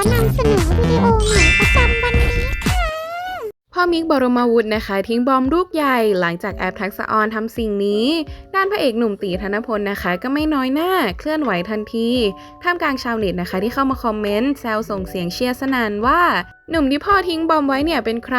อนำเสนอวิดีโอหม่ประจำวันนี้พ่อมิกบรมวุฒินะคะ ทิ้งบอมลูกใหญ่หลังจากแอบทักษะออนทำสิ่งนี้ ด้านพระเอกหนุ่มตีธนพลนะคะ ก็ไม่น้อยหน้าเคลื่อนไหวทันที ท่ามกลางชาวเน็ตนะคะ ที่เข้ามาคอมเมนต์แซวส่งเสียงเชียร์สนานว่า หนุ่มที่พ่อทิ้งบอมไว้เนี่ยเป็นใคร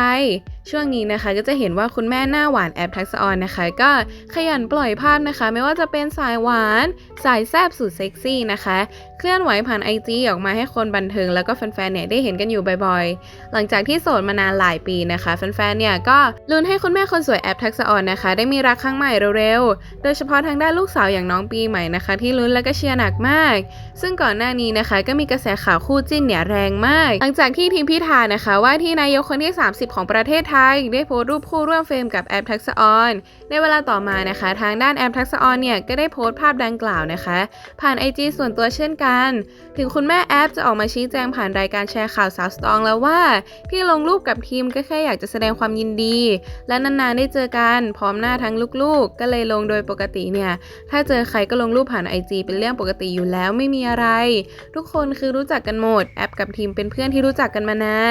ช่วงนี้นะคะก็จะเห็นว่าคุณแม่หน้าหวานแอปทักษออนนะคะ ก็ขยันปล่อยภาพนะคะ ไม่ว่าจะเป็นสายหวาน สายแซบสุดเซ็กซี่นะคะ เคลื่อนไหวผ่านไอจีออกมาให้คนบันเทิง แล้วก็แฟนๆเนี่ยได้เห็นกันอยู่บ่อยๆ หลังจากที่โสดมานานหลายปีนะคะแฟนๆเนี่ยก็ลุ้นให้คุณแม่คนสวยแอปทักษออนนะคะ ได้มีรักครั้งใหม่เร็วๆ โดยเฉพาะทางด้านลูกสาวอย่างน้องปีใหม่นะคะ ที่ลุ้นและก็เชียร์หนักมาก ซึ่งก่อนหน้านี้นะคะ ก็มีกระแสข่าวคู่จิ้นเนี่ยแรงมาก หลังจากที่ทีมพิธานะคะว่าที่นายกคนที่ 30 ของประเทศไทย ได้โพสต์รูปคู่ร่วมเฟรมกับแอปทักษออน ในเวลาต่อมานะคะ ทางด้านแอปทักษออนเนี่ยก็ได้โพสต์ภาพดังกล่าวนะคะ ผ่าน IG ส่วนตัวเช่นกัน ถึงคุณแม่แอปจะออกมาชี้แจงผ่านรายการแชร์ข่าวสาวสตองแล้วว่าที่ลงรูปกับทีมก็แค่อยากจะแสดงความยินดี และนานๆได้เจอกันพร้อมหน้าทั้งลูกๆ ก็เลยลงโดยปกติเนี่ยถ้าเจอใครก็ลงรูปผ่าน IG เป็นเรื่องปกติอยู่แล้วไม่มีอะไร ทุกคนคือรู้จักกันหมดแอปกับทีมเป็นเพื่อนที่รู้จักกันมานาน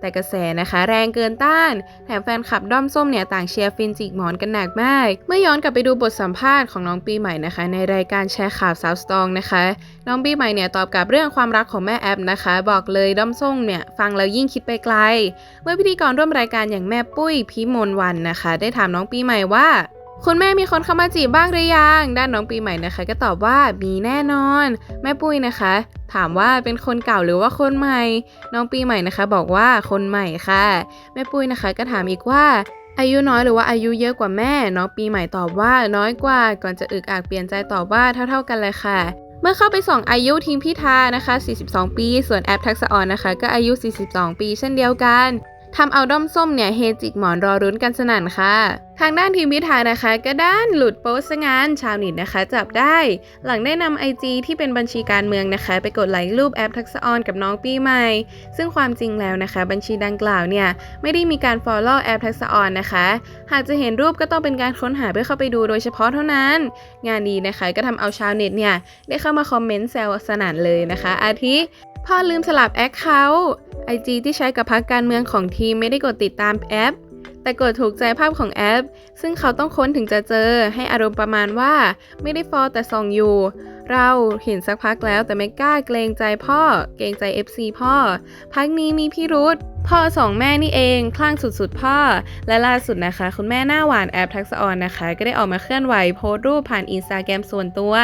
แต่กระแสนะคะแรงเกินต้าน แถมแฟนคลับด้อมส้มเนี่ยต่างเชียร์ฟินจิกหมอนกันหนักมาก เมื่อย้อนกลับไปดูบทสัมภาษณ์ของน้องปีใหม่นะคะ ในรายการแชร์ข่าวสาวสตองนะคะ น้องปีใหม่เนี่ยตอบกับเรื่องความรักของแม่แอปนะคะ บอกเลยด้อมส้มเนี่ยฟังแล้วยิ่งคิดไปไกล เมื่อพิธีกรร่วมรายการอย่างแม่ปุ้ยพิมลวันนะคะ ได้ถามน้องปีใหม่ว่าคุณแม่มีคนเข้ามาจีบบ้างหรือยัง ด้านน้องปีใหม่นะคะ ก็ตอบว่ามีแน่นอน แม่ปุ้ยนะคะ ถามว่าเป็นคนเก่าหรือว่าคนใหม่ น้องปีใหม่นะคะ บอกว่าคนใหม่ค่ะ แม่ปุ้ยนะคะก็ถามอีกว่า อายุน้อยหรือว่าอายุเยอะกว่าแม่ น้องปีใหม่ตอบว่าน้อยกว่า ก่อนจะอึกอักเปลี่ยนใจตอบว่าเท่า ๆกันเลยค่ะ เมื่อเข้าไปส่องอายุทีมพิธานะคะ 42 ปี ส่วนแอปทักษะออนนะคะ ก็อายุ 42 ปี เช่นเดียวกัน ทำเอาด้อมส้มเนี่ยเฮจิกหมอนรอรุ้นกันสนั่นค่ะ ทางด้านทีมพิธานะคะ ก็ด้านหลุดโพสงานชาวเน็ตนะคะ จับได้ หลังได้นำไอจีที่เป็นบัญชีการเมืองนะคะ ไปกดไลค์รูปแอปทักษะออนกับน้องปีใหม่ ซึ่งความจริงแล้วนะคะ บัญชีดังกล่าวเนี่ยไม่ได้มีการ follow แอปทักษะออนนะคะ หากจะเห็นรูปก็ต้องเป็นการค้นหาเพื่อเข้าไปดูโดยเฉพาะเท่านั้น งานนี้นะคะก็ทำเอาชาวเน็ตเนี่ยได้เข้ามาคอมเมนต์แซวสนั่นเลยนะคะ อาทิพ่อลืมสลับแอคเคาท์ ไอจีที่ใช้กับพักการเมืองของทีมไม่ได้กดติดตามแอป แต่กดถูกใจภาพของแอป ซึ่งเขาต้องค้นถึงจะเจอให้อารมณ์ประมาณว่า ไม่ได้ฟอลแต่ส่องอยู่ เราเห็นสักพักแล้วแต่ไม่กล้าเกรงใจพ่อ เกรงใจ FC พ่อ พักนี้มีพี่รุธพ่อสองแม่นี่เองคลั่งสุดๆพ่อ และล่าสุดนะคะ คุณแม่หน้าหวานแอปทักษออนนะคะ ก็ได้ออกมาเคลื่อนไหวโพสต์รูปผ่านอินสตาแกรมส่วนตัว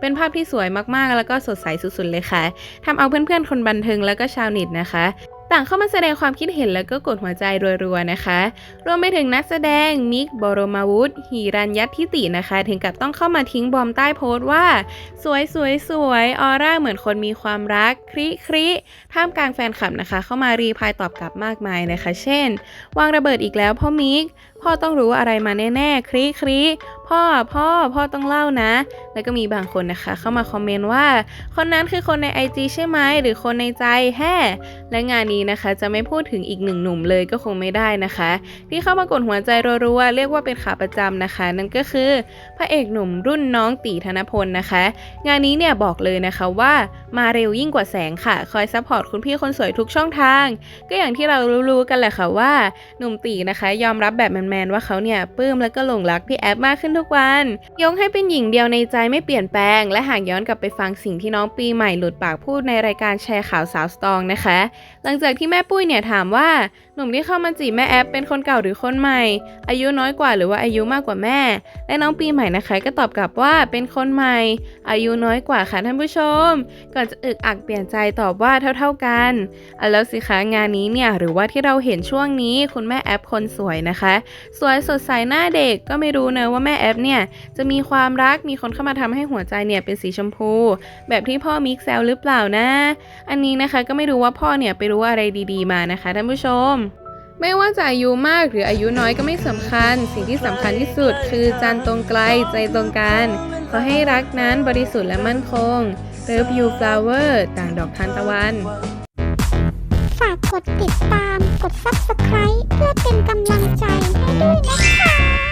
เป็นภาพที่สวยมากๆ แล้วก็สดใสสุดๆเลยค่ะทำเอาเพื่อนๆคนบันเทิงแล้วก็ชาวเน็ตนะคะ ต่างเข้ามาแสดงความคิดเห็นแล้วก็กดหัวใจรัวๆนะคะ รวมไปถึงนักแสดงมิกบรมวุฒิหิรัญยัตทิตินะคะ ถึงกับต้องเข้ามาทิ้งบอมใต้โพสต์ว่า สวยสวยสวยออร่าเหมือนคนมีความรักคริคริท่ามกลางแฟนคลับนะคะ เข้ามารีพายตอบกลับมากมายนะคะ เช่น วางระเบิดอีกแล้วพ่อมิก พ่อต้องรู้อะไรมาแน่ๆคริคริพ่อพ่อพ่อต้องเล่านะ แล้วก็มีบางคนนะคะ เข้ามาคอมเมนต์ว่า คนนั้นคือคนใน IG ใช่ไหมหรือคนในใจแฮ่และงานนี้นะคะ จะไม่พูดถึงอีกหนึ่งหนุ่มเลยก็คงไม่ได้นะคะ ที่เข้ามากดหัวใจรัวๆเรียกว่าเป็นขาประจำนะคะ นั่นก็คือ พระเอกหนุ่มรุ่นน้องตีธนพลนะคะ งานนี้เนี่ยบอกเลยนะคะว่ามาเร็วยิ่งกว่าแสงค่ะ คอยซัพพอร์ตคุณพี่คนสวยทุกช่องทาง ก็อย่างที่เรารู้ๆกันแหละค่ะว่าหนุ่มตีนะคะ ยอมรับแบบมันแมนว่าเขาเนี่ยปลื้มแล้วก็หลงรักพี่แอฟมากขึ้นทุกวันยกให้เป็นหญิงเดียวในใจไม่เปลี่ยนแปลง และหากย้อนกลับไปฟังสิ่งที่น้องปีใหม่หลุดปากพูดในรายการแชร์ข่าวสาวสตองนะคะ หลังจากที่แม่ปุ้ยเนี่ยถามว่า นุ่มที่เข้ามาจีบแม่แอฟเป็นคนเก่าหรือคนใหม่ อายุน้อยกว่าหรือว่าอายุมากกว่าแม่ และน้องปีใหม่นะคะก็ตอบกลับว่าเป็นคนใหม่ อายุน้อยกว่าค่ะท่านผู้ชม ก่อนจะอึกอักเปลี่ยนใจตอบว่าเท่า ๆกันอะแล้วสิคะงานนี้เนี่ยหรือว่าที่เราเห็นช่วงนี้คุณแม่แอปคนสวยนะคะ สวยสดใสหน้าเด็กก็ไม่รู้เนอะว่าแม่แอปเนี่ยจะมีความรักมีคนเข้ามาทำให้หัวใจเนี่ยเป็นสีชมพู แบบที่พ่อมิกแซวหรือเปล่านะ อันนี้นะคะก็ไม่รู้ว่าพ่อเนี่ยไปรู้อะไรดีๆมานะคะท่านผู้ชม ไม่ว่าจะอายุมากหรืออายุน้อยก็ไม่สำคัญ สิ่งที่สำคัญที่สุด คือจันตรงไกลใจตรงกันขอให้รักนั้นบริสุทธิ์และมั่นคง Love you flower ต่างดอกทานตะวัน ฝากกดติดตาม กด subscribe เพื่อเป็นกำลังใจให้ด้วยนะคะ